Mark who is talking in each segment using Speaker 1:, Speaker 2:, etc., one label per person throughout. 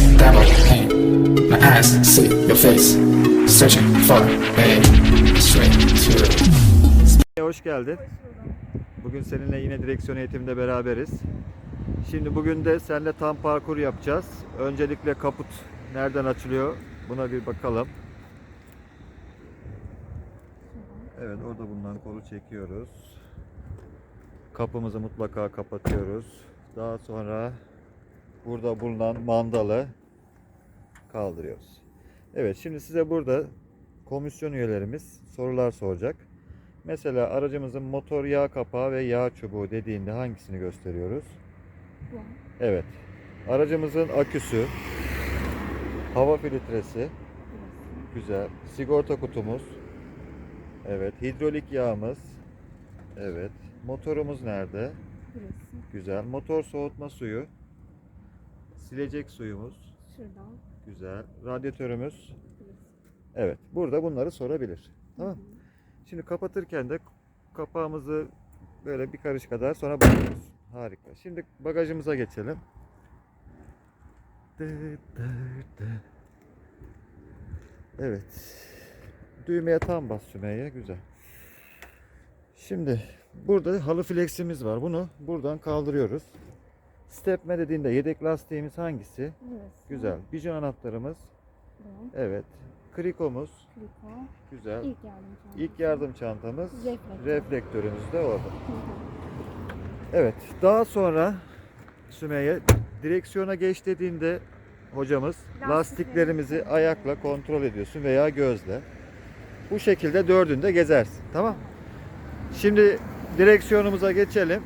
Speaker 1: in pain. My eyes see your face, searching for a straight to
Speaker 2: Hoş geldin. Bugün seninle yine direksiyon eğitiminde beraberiz. Şimdi bugün de seninle tam parkur yapacağız. Öncelikle kaput nereden açılıyor buna bir bakalım. Evet orada bundan kolu çekiyoruz. Kapımızı mutlaka kapatıyoruz. Daha sonra burada bulunan mandalı kaldırıyoruz. Evet şimdi size burada komisyon üyelerimiz sorular soracak. Mesela aracımızın motor yağ kapağı ve yağ çubuğu dediğinde hangisini gösteriyoruz?
Speaker 3: Bu.
Speaker 2: Evet. Aracımızın aküsü, hava filtresi, güzel. Sigorta kutumuz, evet. Hidrolik yağımız, evet. Motorumuz nerede?
Speaker 3: Burası.
Speaker 2: Güzel. Motor soğutma suyu, silecek suyumuz,
Speaker 3: Şuradan.
Speaker 2: güzel. Radyatörümüz, evet. Burada bunları sorabilir. Tamam.
Speaker 3: Hı hı.
Speaker 2: Şimdi kapatırken de kapağımızı böyle bir karış kadar sonra bakıyoruz. Harika. Şimdi bagajımıza geçelim. Evet. Düğmeye tam bas Sümeyye. Güzel. Şimdi burada halı fleximiz var. Bunu buradan kaldırıyoruz. Stepme dediğinde yedek lastiğimiz hangisi?
Speaker 3: Burası.
Speaker 2: Güzel. Bijon anahtarımız.
Speaker 3: Bu.
Speaker 2: Evet. Krikomuz.
Speaker 3: Kriko.
Speaker 2: Güzel.
Speaker 3: İlk yardım çantası.
Speaker 2: İlk yardım çantamız,
Speaker 3: Reflektör.
Speaker 2: reflektörümüz de orada.
Speaker 3: Hı hı.
Speaker 2: Evet, daha sonra Sümeyye direksiyona geç dediğinde hocamız
Speaker 3: Lastikleri
Speaker 2: lastiklerimizi ayakla kontrol ediyorsun veya gözle. Bu şekilde dördünde gezersin. Tamam? Şimdi direksiyonumuza geçelim.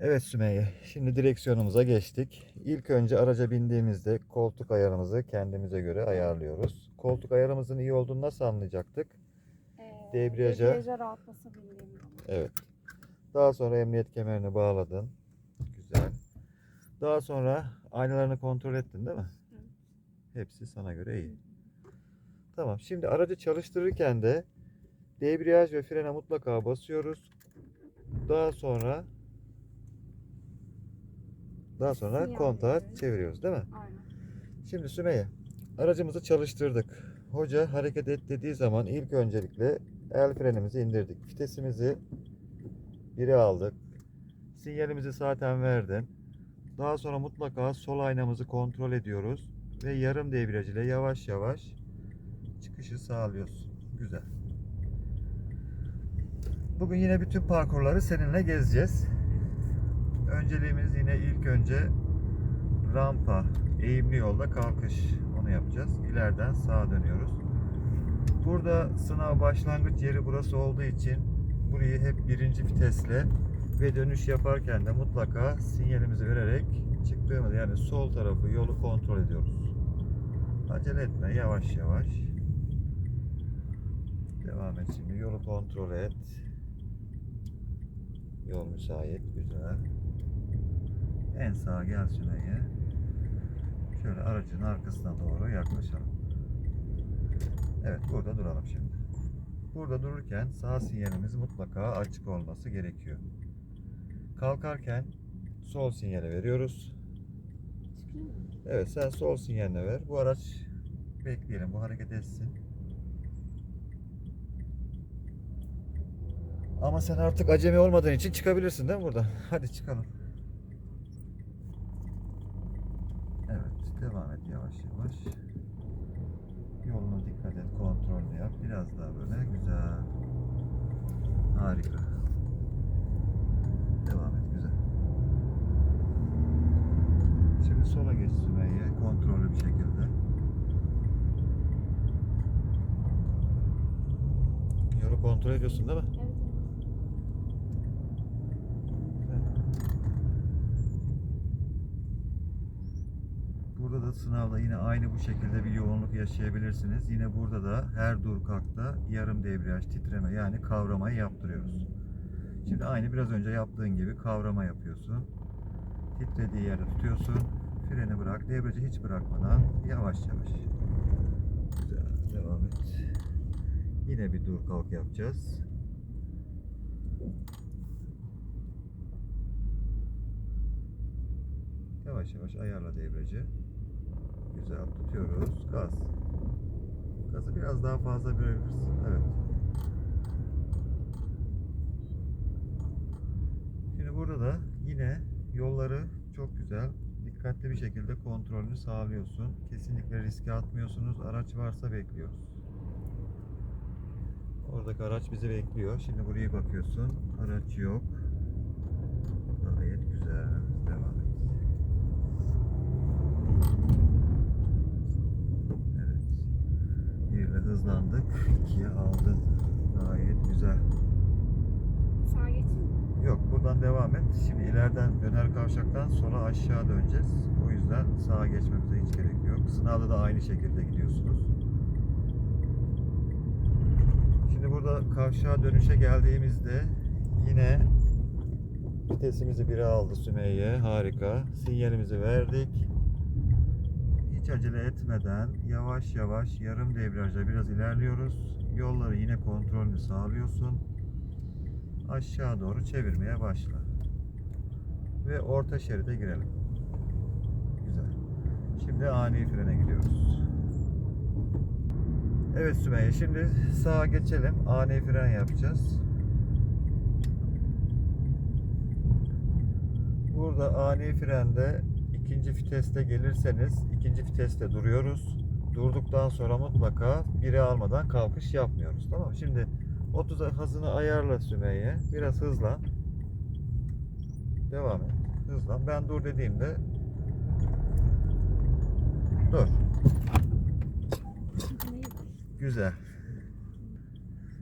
Speaker 2: Evet Sümeyye, şimdi direksiyonumuza geçtik. İlk önce araca bindiğimizde koltuk ayarımızı kendimize göre ayarlıyoruz. Koltuk ayarımızın iyi olduğunu nasıl anlayacaktık?
Speaker 3: Ee,
Speaker 2: Debriyaja.
Speaker 3: Debriyaja rahat basabildiğim zaman.
Speaker 2: Evet. Daha sonra emniyet kemerini bağladın. Güzel. Daha sonra aynalarını kontrol ettin değil mi? Hepsi sana göre iyi. Tamam. Şimdi aracı çalıştırırken de debriyaj ve frene mutlaka basıyoruz. Daha sonra daha sonra
Speaker 3: Sinyal
Speaker 2: kontağı
Speaker 3: veriyoruz.
Speaker 2: çeviriyoruz değil mi?
Speaker 3: Aynen.
Speaker 2: Şimdi Sümeyye, aracımızı çalıştırdık. Hoca hareket et dediği zaman ilk öncelikle el frenimizi indirdik. Vitesimizi 1'e aldık. Sinyalimizi zaten verdin. Daha sonra mutlaka sol aynamızı kontrol ediyoruz. Ve yarım debriyaj ile yavaş yavaş çıkışı sağlıyoruz. Güzel. Bugün yine bütün parkurları seninle gezeceğiz. Önceliğimiz yine ilk önce rampa, eğimli yolda kalkış. Onu yapacağız. İleriden sağa dönüyoruz. Burada sınav başlangıç yeri burası olduğu için burayı hep birinci vitesle ve dönüş yaparken de mutlaka sinyalimizi vererek çıktığımız yani sol tarafı yolu kontrol ediyoruz. Acele etme yavaş yavaş. Devam et şimdi yolu kontrol et. Yol müsait güzel. En sağa gel Sümeyye. Şöyle aracın arkasına doğru yaklaşalım. Evet burada duralım şimdi. Burada dururken sağ sinyalimiz mutlaka açık olması gerekiyor. Kalkarken sol sinyali veriyoruz. Evet sen sol sinyalini ver. Bu araç bekleyelim bu hareket etsin. Ama sen artık acemi olmadığın için çıkabilirsin değil mi buradan? Hadi çıkalım. Evet devam et yavaş yavaş. Yoluna dikkat et, kontrollü yap. Biraz daha böyle güzel. Harika. Devam et güzel. Şimdi sola geç Sümeyye kontrollü bir şekilde. Yolu kontrol ediyorsun değil mi?
Speaker 3: Evet.
Speaker 2: Burada da sınavda yine aynı bu şekilde bir yoğunluk yaşayabilirsiniz. Yine burada da her dur kalkta yarım debriyaj titreme yani kavramayı yaptırıyoruz. Şimdi aynı biraz önce yaptığın gibi kavrama yapıyorsun. Titrediği yerde tutuyorsun. Freni bırak. Debriyajı hiç bırakmadan yavaş yavaş. Güzel. Devam et. Yine bir dur kalk yapacağız. Yavaş yavaş ayarla debriyajı. Güzel tutuyoruz. Gaz. Gazı biraz daha fazla bırakırız. Evet. Şimdi burada da yine yolları çok güzel, dikkatli bir şekilde kontrolünü sağlıyorsun. Kesinlikle riske atmıyorsunuz. Araç varsa bekliyoruz. Oradaki araç bizi bekliyor. Şimdi buraya bakıyorsun. Araç yok. Gayet güzel. Devam et. Evet. Birle hızlandık. ikiye aldın. Gayet güzel.
Speaker 3: Sağa geçeyim mi?
Speaker 2: Yok buradan devam et. Şimdi ileriden döner kavşaktan sola aşağı döneceğiz. O yüzden sağa geçmemize hiç gerek yok. Sınavda da aynı şekilde gidiyorsunuz. Şimdi burada kavşağa dönüşe geldiğimizde yine vitesimizi bire aldı Sümeyye. Harika. Sinyalimizi verdik. Hiç acele etmeden yavaş yavaş yarım debriyajla biraz ilerliyoruz. Yolları yine kontrolünü sağlıyorsun aşağı doğru çevirmeye başla. Ve orta şeride girelim. Güzel. Şimdi ani frene gidiyoruz. Evet Sümeyye şimdi sağa geçelim. Ani fren yapacağız. Burada ani frende ikinci viteste gelirseniz ikinci viteste duruyoruz. Durduktan sonra mutlaka biri almadan kalkış yapmıyoruz. Tamam? Şimdi 30 hızını ayarla Sümeyye. Biraz hızlan. Devam et. Hızlan. Ben dur dediğimde dur. Güzel.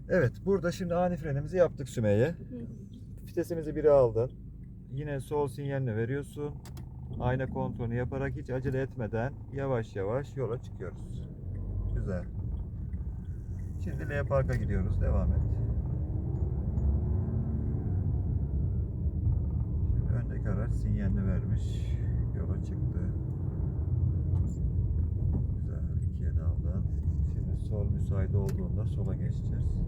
Speaker 2: Evet, burada şimdi ani frenimizi yaptık Sümeyye. Vitesimizi biri aldın. Yine sol sinyalini veriyorsun. Ayna kontrolünü yaparak hiç acele etmeden yavaş yavaş yola çıkıyoruz. Güzel. Şimdi L Park'a gidiyoruz. Devam et. Şimdi öndeki araç sinyalini vermiş. Yola çıktı. Güzel. ikiye de aldın. Şimdi sol müsait olduğunda sola geçeceğiz.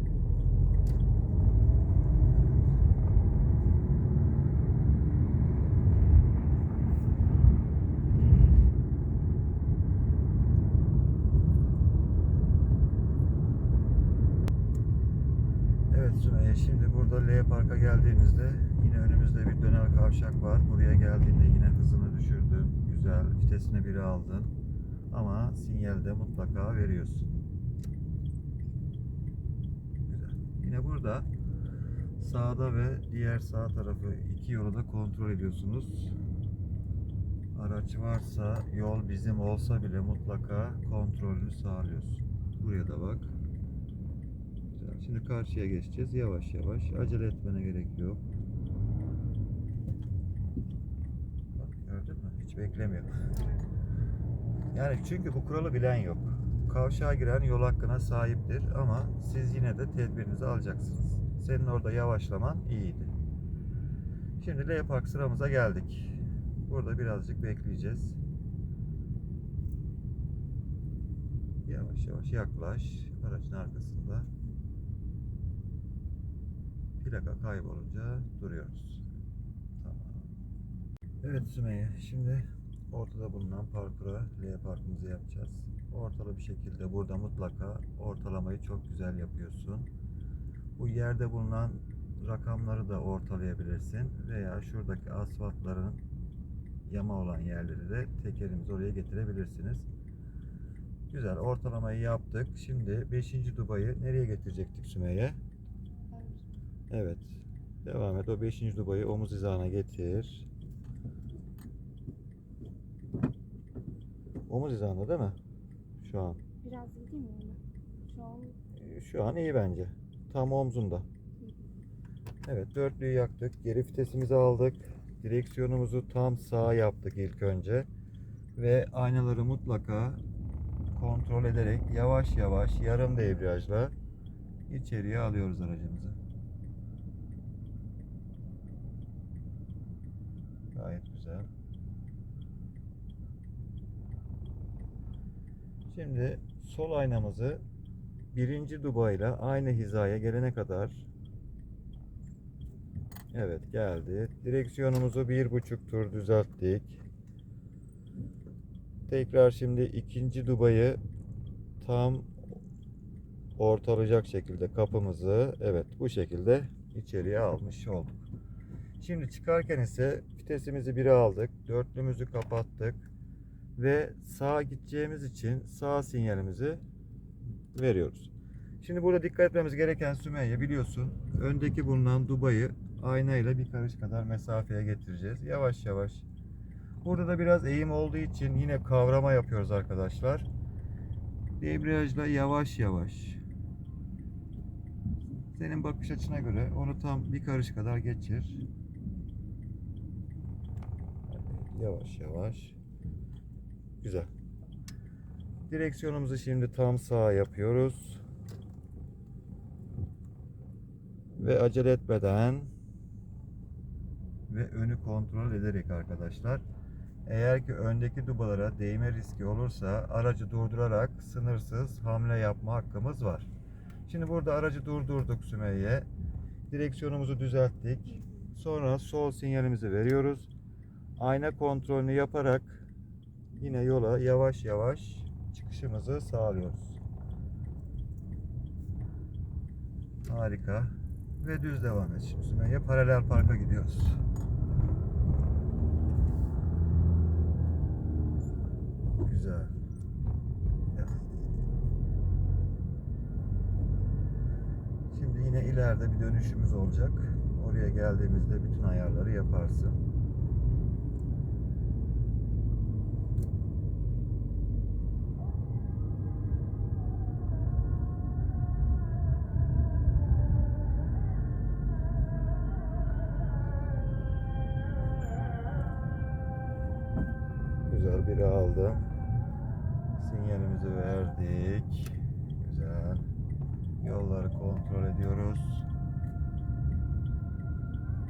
Speaker 2: Evet Sümeyye şimdi burada L Park'a geldiğimizde yine önümüzde bir döner kavşak var. Buraya geldiğinde yine hızını düşürdün. Güzel vitesini biri aldın. Ama sinyalde mutlaka veriyorsun. Güzel. Yine burada sağda ve diğer sağ tarafı iki yolu da kontrol ediyorsunuz. Araç varsa yol bizim olsa bile mutlaka kontrolünü sağlıyorsun. Buraya da bak. Şimdi karşıya geçeceğiz. Yavaş yavaş. Acele etmene gerek yok. Bak gördün mü? Hiç beklemiyor. Yani çünkü bu kuralı bilen yok. Kavşağa giren yol hakkına sahiptir ama siz yine de tedbirinizi alacaksınız. Senin orada yavaşlaman iyiydi. Şimdi L Park sıramıza geldik. Burada birazcık bekleyeceğiz. Yavaş yavaş yaklaş. Aracın arkasında. Plaka kaybolunca duruyoruz. Tamam. Evet Sümeyye, şimdi ortada bulunan parkura L parkımızı yapacağız. Ortalı bir şekilde burada mutlaka ortalamayı çok güzel yapıyorsun. Bu yerde bulunan rakamları da ortalayabilirsin veya şuradaki asfaltların yama olan yerleri de tekerimizi oraya getirebilirsiniz. Güzel ortalamayı yaptık. Şimdi 5. Dubai'yi nereye getirecektik Sümeyye? Evet. Devam et. O 5. dubayı omuz hizana getir. Omuz hizanda değil mi? Şu an.
Speaker 3: Biraz iyi değil mi? Şu an
Speaker 2: Şu an iyi bence. Tam omzunda. Evet dörtlüyü yaktık. Geri vitesimizi aldık. Direksiyonumuzu tam sağa yaptık ilk önce. Ve aynaları mutlaka kontrol ederek yavaş yavaş yarım debriyajla içeriye alıyoruz aracımızı. Gayet güzel. Şimdi sol aynamızı birinci dubayla aynı hizaya gelene kadar Evet geldi. Direksiyonumuzu bir buçuk tur düzelttik. Tekrar şimdi ikinci dubayı tam ortalayacak şekilde kapımızı evet bu şekilde içeriye almış olduk. Şimdi çıkarken ise vitesimizi 1'e aldık. Dörtlümüzü kapattık. Ve sağa gideceğimiz için sağ sinyalimizi veriyoruz. Şimdi burada dikkat etmemiz gereken Sümeyye biliyorsun öndeki bulunan dubayı aynayla bir karış kadar mesafeye getireceğiz. Yavaş yavaş. Burada da biraz eğim olduğu için yine kavrama yapıyoruz arkadaşlar. Debriyajla yavaş yavaş. Senin bakış açına göre onu tam bir karış kadar geçir. Yavaş yavaş. Güzel. Direksiyonumuzu şimdi tam sağa yapıyoruz. Ve acele etmeden ve önü kontrol ederek arkadaşlar. Eğer ki öndeki dubalara değme riski olursa aracı durdurarak sınırsız hamle yapma hakkımız var. Şimdi burada aracı durdurduk Sümeyye. Direksiyonumuzu düzelttik. Sonra sol sinyalimizi veriyoruz. Ayna kontrolünü yaparak yine yola yavaş yavaş çıkışımızı sağlıyoruz. Harika. Ve düz devam et şimdi Sümeyye. Paralel parka gidiyoruz. Güzel. Şimdi yine ileride bir dönüşümüz olacak. Oraya geldiğimizde bütün ayarları yaparsın.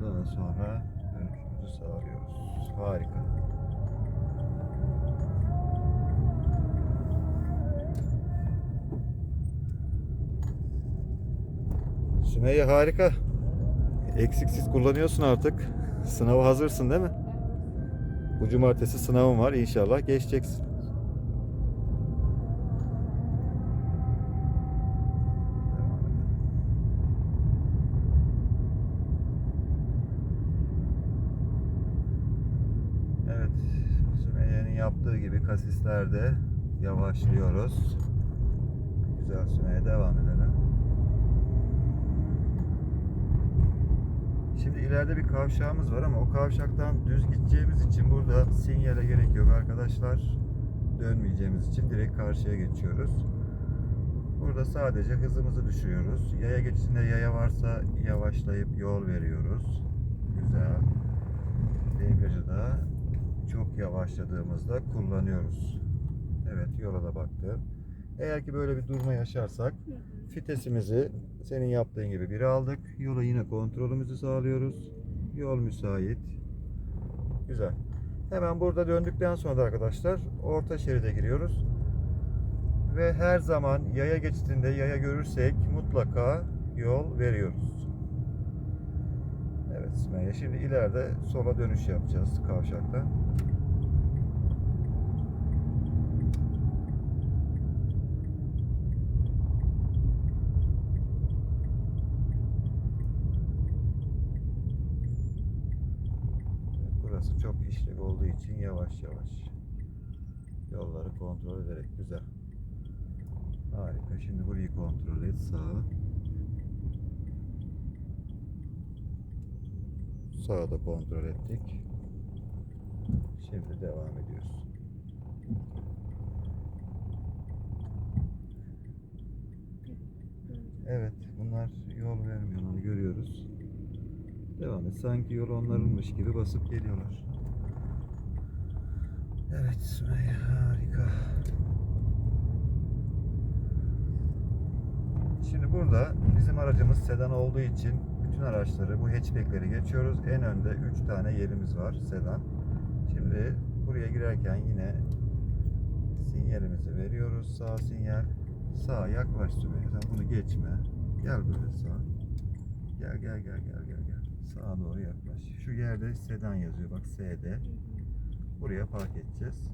Speaker 2: Daha sonra dönüşümüzü sağlıyoruz. Harika. Sümeyye harika. Eksiksiz kullanıyorsun artık. Sınava hazırsın değil mi? Bu cumartesi sınavın var. İnşallah geçeceksin. Devam edelim. Evet, Sümeyye'nin kasislerde yavaşlıyoruz. Güzel Sümeyye devam edelim. Şimdi ileride bir kavşağımız var ama o kavşaktan düz gideceğimiz için burada sinyale gerek yok arkadaşlar. Dönmeyeceğimiz için direkt karşıya geçiyoruz. Burada sadece hızımızı düşürüyoruz. Yaya geçişinde yaya varsa yavaşlayıp yol veriyoruz. Güzel. Debriyajı da çok yavaşladığımızda kullanıyoruz. Evet yola da baktım. Eğer ki böyle bir durma yaşarsak. Fitesimizi senin yaptığın gibi bir aldık. Yola yine kontrolümüzü sağlıyoruz. Yol müsait. Güzel. Hemen burada döndükten sonra da arkadaşlar orta şeride giriyoruz. Ve her zaman yaya geçtiğinde yaya görürsek mutlaka yol veriyoruz. Sümeyye şimdi ileride sola dönüş yapacağız kavşakta. Burası çok işlek olduğu için yavaş yavaş yolları kontrol ederek güzel. Harika. Şimdi burayı kontrol et sağa. Sağa da kontrol ettik. Şimdi devam ediyoruz. Evet, bunlar yol vermiyor, onu görüyoruz. Devam et. Sanki yol onlarınmış gibi basıp geliyorlar. Evet, Sümeyye harika. Şimdi burada bizim aracımız sedan olduğu için bütün araçları bu hatchback'leri geçiyoruz. En önde 3 tane yerimiz var sedan. Şimdi buraya girerken yine sinyalimizi veriyoruz. Sağ sinyal. Sağ yaklaş Sümeyye. Sen bunu geçme. Gel böyle sağ. Gel gel gel gel gel gel. Sağa doğru yaklaş. Şu yerde sedan yazıyor. Bak
Speaker 3: hı.
Speaker 2: Buraya park edeceğiz.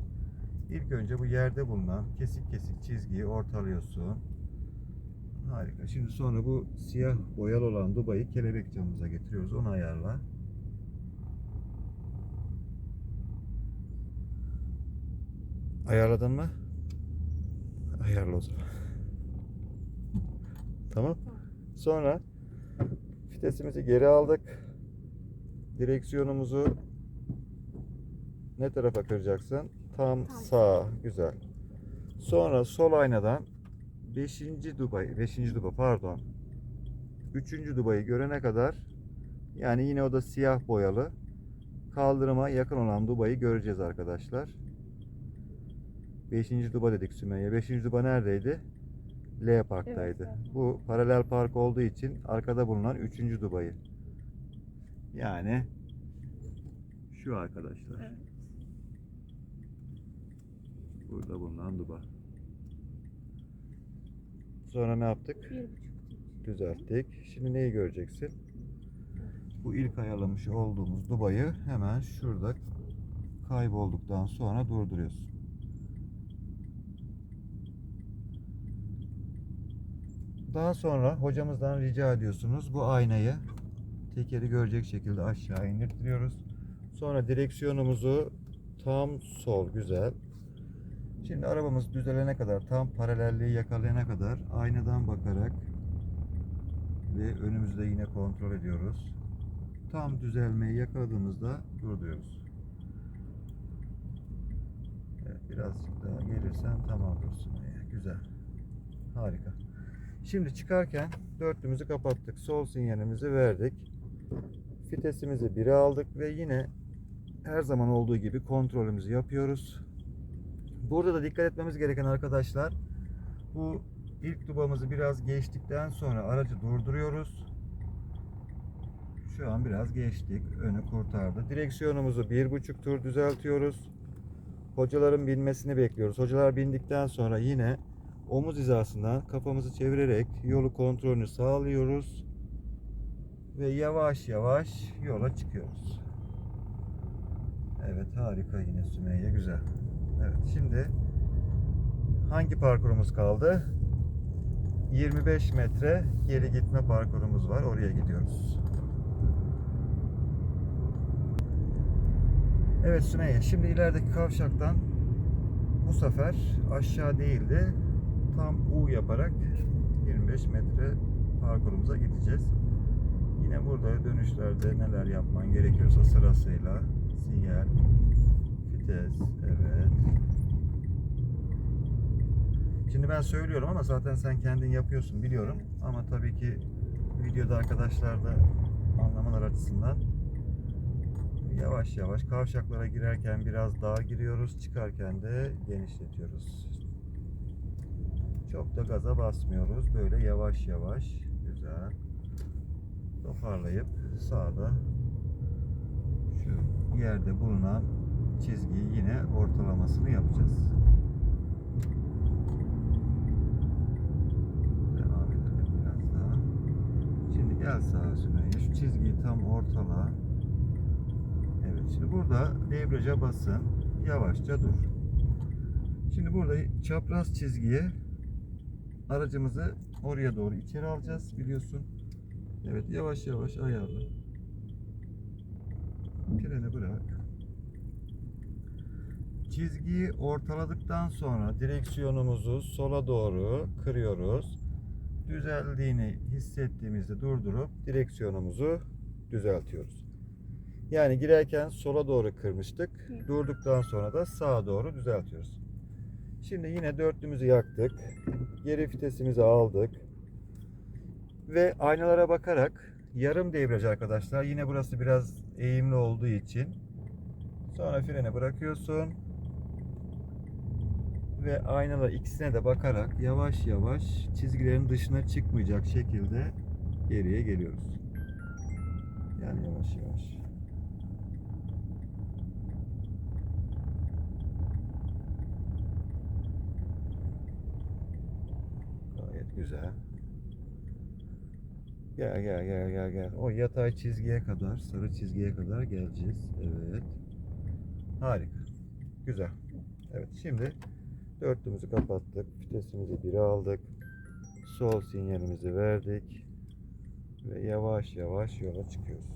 Speaker 2: İlk önce bu yerde bulunan kesik kesik çizgiyi ortalıyorsun. Harika. Şimdi sonra bu siyah boyalı olan dubayı kelebek camımıza getiriyoruz. Onu ayarla. Ayarladın mı? Ayarla o zaman. Tamam. Sonra vitesimizi geri aldık. Direksiyonumuzu ne tarafa kıracaksın? Tam
Speaker 3: Tam.
Speaker 2: sağ. Güzel. Sonra sol aynadan 5. Dubai, 5. Dubai pardon. 3. Dubai'yi görene kadar yani yine o da siyah boyalı kaldırıma yakın olan Dubai'yi göreceğiz arkadaşlar. 5. Duba dedik Sümeyye. 5. Duba neredeydi? L parktaydı.
Speaker 3: Evet,
Speaker 2: Bu paralel park olduğu için arkada bulunan 3. Dubai'yi. Yani şu arkadaşlar.
Speaker 3: Evet.
Speaker 2: Burada bulunan duba. Sonra ne yaptık? Düzelttik. Şimdi neyi göreceksin? Bu ilk ayarlamış olduğumuz dubayı hemen şurada kaybolduktan sonra durduruyorsun. Daha sonra hocamızdan rica ediyorsunuz bu aynayı tekeri görecek şekilde aşağı indirtiyoruz. Sonra direksiyonumuzu tam sol güzel. Şimdi arabamız düzelene kadar tam paralelliği yakalayana kadar aynadan bakarak ve önümüzde yine kontrol ediyoruz. Tam düzelmeyi yakaladığımızda durduruyoruz. Evet, birazcık daha gelirsen tamam dursun. Ee, Güzel. Harika. Şimdi çıkarken dörtlümüzü kapattık. Sol sinyalimizi verdik. Vitesimizi 1'e aldık ve yine her zaman olduğu gibi kontrolümüzü yapıyoruz. Burada da dikkat etmemiz gereken arkadaşlar bu ilk dubamızı biraz geçtikten sonra aracı durduruyoruz. Şu an biraz geçtik. Önü kurtardı. Direksiyonumuzu bir buçuk tur düzeltiyoruz. Hocaların binmesini bekliyoruz. Hocalar bindikten sonra yine omuz hizasından kafamızı çevirerek yolu kontrolünü sağlıyoruz. Ve yavaş yavaş yola çıkıyoruz. Evet harika yine Sümeyye güzel. Evet şimdi hangi parkurumuz kaldı? 25 metre geri gitme parkurumuz var. Oraya gidiyoruz. Evet Sümeyye şimdi ilerideki kavşaktan bu sefer aşağı değildi tam U yaparak 25 metre parkurumuza gideceğiz. Yine burada dönüşlerde neler yapman gerekiyorsa sırasıyla sinyal, vites, evet. Şimdi ben söylüyorum ama zaten sen kendin yapıyorsun biliyorum. Ama tabii ki videoda arkadaşlar da anlamalar açısından yavaş yavaş kavşaklara girerken biraz dar giriyoruz. Çıkarken de genişletiyoruz. Çok da gaza basmıyoruz. Böyle yavaş yavaş güzel toparlayıp sağda şu yerde bulunan çizgiyi yine ortalamasını yapacağız. Devam edelim biraz daha. Şimdi gel sağa Sümeyye. Şu çizgiyi tam ortala. Evet şimdi burada debriyaja basın. Yavaşça dur. Şimdi burada çapraz çizgiye aracımızı oraya doğru içeri alacağız biliyorsun. Evet yavaş yavaş ayarla. Freni bırak. Çizgiyi ortaladıktan sonra direksiyonumuzu sola doğru kırıyoruz. Düzeldiğini hissettiğimizde durdurup direksiyonumuzu düzeltiyoruz. Yani girerken sola doğru kırmıştık. Durduktan sonra da sağa doğru düzeltiyoruz. Şimdi yine dörtlümüzü yaktık. Geri vitesimizi aldık. Ve aynalara bakarak yarım debriyaj arkadaşlar. Yine burası biraz eğimli olduğu için. Sonra freni bırakıyorsun. Ve aynalar ikisine de bakarak yavaş yavaş çizgilerin dışına çıkmayacak şekilde geriye geliyoruz. Yani yavaş yavaş. Gayet güzel. Gel gel gel gel gel. O yatay çizgiye kadar, sarı çizgiye kadar geleceğiz. Evet. Harika. Güzel. Evet şimdi dörtlümüzü kapattık. Vitesimizi 1'e aldık. Sol sinyalimizi verdik. Ve yavaş yavaş yola çıkıyoruz.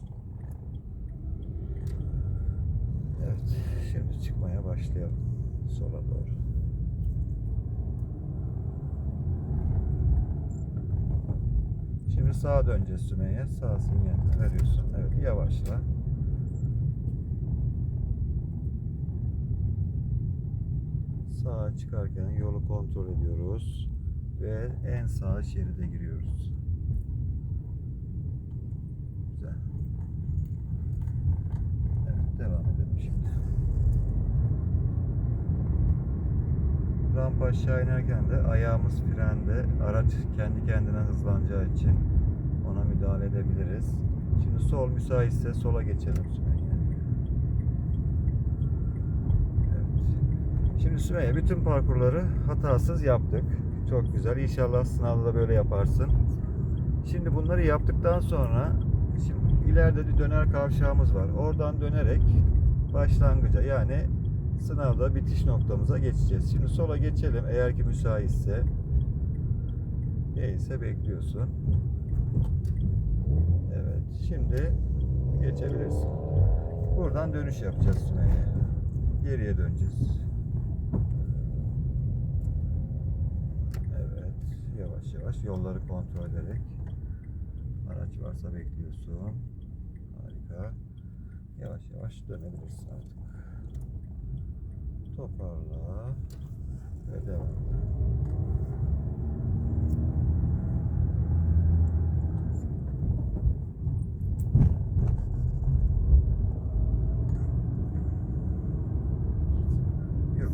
Speaker 2: Evet şimdi çıkmaya başlayalım. Sola doğru. Şimdi sağa döneceğiz Sümeyye. Sağ sinyalini veriyorsun. Evet yavaşla. Sağa çıkarken yolu kontrol ediyoruz ve en sağ şeride giriyoruz. Güzel. Evet devam edelim şimdi. Rampa aşağı inerken de ayağımız frende. Araç kendi kendine hızlanacağı için ona müdahale edebiliriz. Şimdi sol müsaitse sola geçelim Sümeyye. Evet. Şimdi Sümeyye bütün parkurları hatasız yaptık. Çok güzel. İnşallah sınavda da böyle yaparsın. Şimdi bunları yaptıktan sonra şimdi ileride bir döner kavşağımız var. Oradan dönerek başlangıca yani sınavda bitiş noktamıza geçeceğiz. Şimdi sola geçelim eğer ki müsaitse. Değilse bekliyorsun. Evet. Şimdi geçebilirsin. Buradan dönüş yapacağız Sümeyye. Geriye döneceğiz. Evet. Yavaş yavaş yolları kontrol ederek. Araç varsa bekliyorsun. Harika. Yavaş yavaş dönebilirsin artık. Toparla. Ve devam.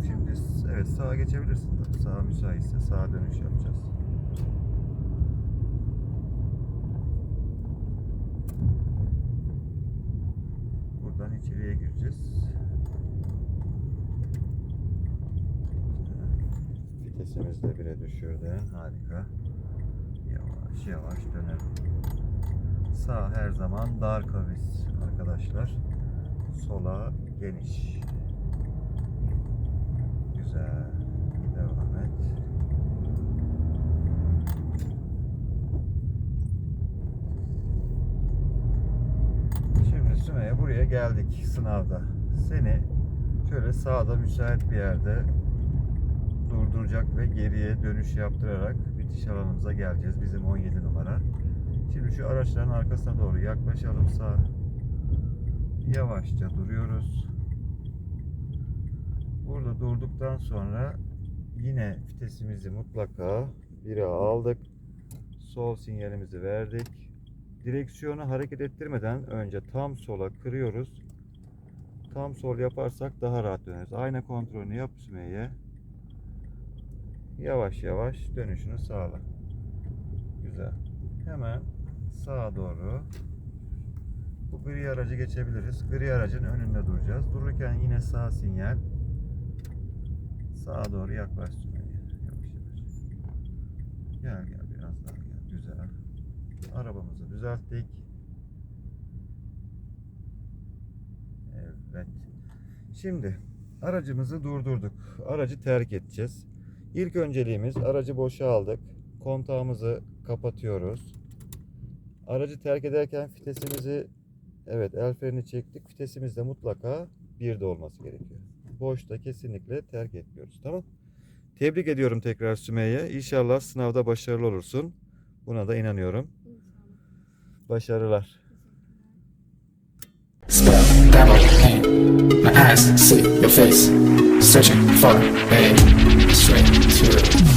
Speaker 2: Şimdi evet sağa geçebilirsin. Sağa müsaitse sağa dönüş yapacağız. Buradan içeriye gireceğiz. Vitesimizi de bire düşürdün. Harika. Yavaş yavaş dönelim. Sağ her zaman dar kavis arkadaşlar. Sola geniş. Güzel. Devam et. Şimdi Buraya geldik sınavda. Seni şöyle sağda müsait bir yerde durduracak ve geriye dönüş yaptırarak bitiş alanımıza geleceğiz. Bizim 17 numara. Şimdi şu araçların arkasına doğru yaklaşalım sağ. Yavaşça duruyoruz. Burada durduktan sonra yine vitesimizi mutlaka 1'e aldık. Sol sinyalimizi verdik. Direksiyonu hareket ettirmeden önce tam sola kırıyoruz. Tam sol yaparsak daha rahat döneriz. Ayna kontrolünü yap. Yavaş yavaş dönüşünü sağla. Güzel. Hemen sağa doğru bu gri aracı geçebiliriz. Gri aracın önünde duracağız. Dururken yine sağ sinyal. Sağa doğru yaklaş Sümeyye. Yavaş yavaş. Gel gel biraz daha gel. Güzel. Arabamızı düzelttik. Evet. Şimdi aracımızı durdurduk. Aracı terk edeceğiz. İlk önceliğimiz aracı boşa aldık. Kontağımızı kapatıyoruz. Aracı terk ederken fitesimizi evet el freni çektik. Fitesimiz de mutlaka birde olması gerekiyor. Boşta kesinlikle terk etmiyoruz. Tamam? Tebrik ediyorum tekrar Sümeyye. İnşallah sınavda başarılı olursun. Buna da inanıyorum. Başarılar.
Speaker 1: My eyes see your face. Searching for a straight to